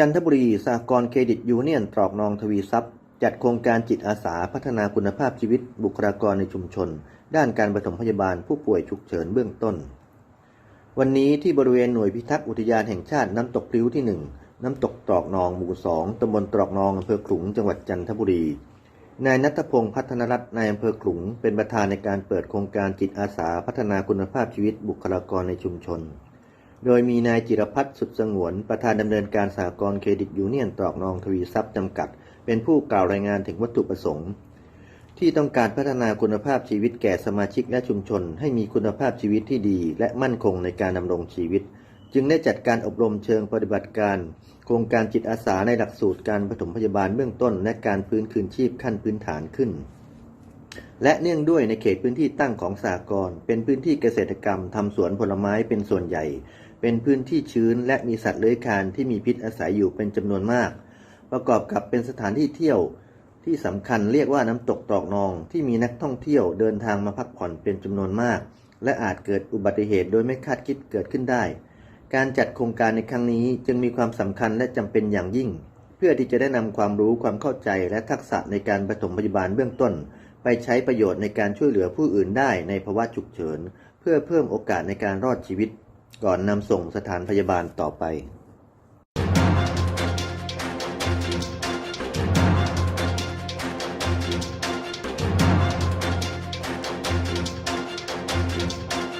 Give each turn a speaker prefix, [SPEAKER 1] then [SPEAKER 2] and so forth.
[SPEAKER 1] จันทบุรีสหกรณ์เครดิตยูเนียนตรอกนองทวีทรัพย์ จัดโครงการจิตอาสาพัฒนาคุณภาพชีวิตบุคลากรในชุมชน ด้านการปฐมพยาบาลผู้ป่วยฉุกเฉินเบื้องต้น วันนี้ที่บริเวณหน่วยพิทักษ์อุทยานแห่งชาติน้ำตกพลิ้วที่ 1 น้ำตกตรอกนองหมู่2ตำบลตรอกนองอำเภอขลุงจังหวัดจันทบุรี นายนัทพงศ์พัฒนรัตน์นายอำเภอขลุงเป็นประธานในการเปิดโครงการจิตอาสาพัฒนาคุณภาพชีวิตบุคลากรในชุมชน โดยมีนายจิรพัฒน์สุดสงวน ประธานดำเนินการสหกรณ์เครดิตยูเนียนตรอกนองทวีทรัพย์จำกัด เป็นผู้กล่าวรายงานถึงวัตถุประสงค์ ที่ต้องการพัฒนาคุณภาพชีวิตแก่สมาชิกและชุมชน ให้มีคุณภาพชีวิตที่ดี และมั่นคงในการดำรงชีวิต จึงได้จัดการอบรมเชิงปฏิบัติการ โครงการจิตอาสาในหลักสูตรการปฐมพยาบาลเบื้องต้น และการฟื้นคืนชีพขั้นพื้นฐานขึ้นและเนื่องด้วยในเขตพื้นที่ตั้งของสากลเป็นพื้นที่เกษตรกรรมทำสวนผลไม้เป็นส่วนใหญ่ เป็นพื้นที่ชื้นและมีสัตว์เลื้อยคลานที่มีพิษอาศัยอยู่เป็นจำนวนมาก ประกอบกับเป็นสถานที่เที่ยวที่สำคัญเรียกว่าน้ำตกตอกนอง ที่มีนักท่องเที่ยวเดินทางมาพักผ่อนเป็นจำนวนมาก และอาจเกิดอุบัติเหตุโดยไม่คาดคิดเกิดขึ้นได้ การจัดโครงการในครั้งนี้จึงมีความสำคัญและจำเป็นอย่างยิ่ง เพื่อที่จะได้นำความรู้ความเข้าใจและทักษะในการปฐมพยาบาลเบื้องต้น ไปใช้ประโยชน์ในการช่วยเหลือผู้อื่นได้ในภาวะฉุกเฉิน เพื่อเพิ่มโอกาสในการรอดชีวิต ก่อนนำส่งสถานพยาบาลต่อไป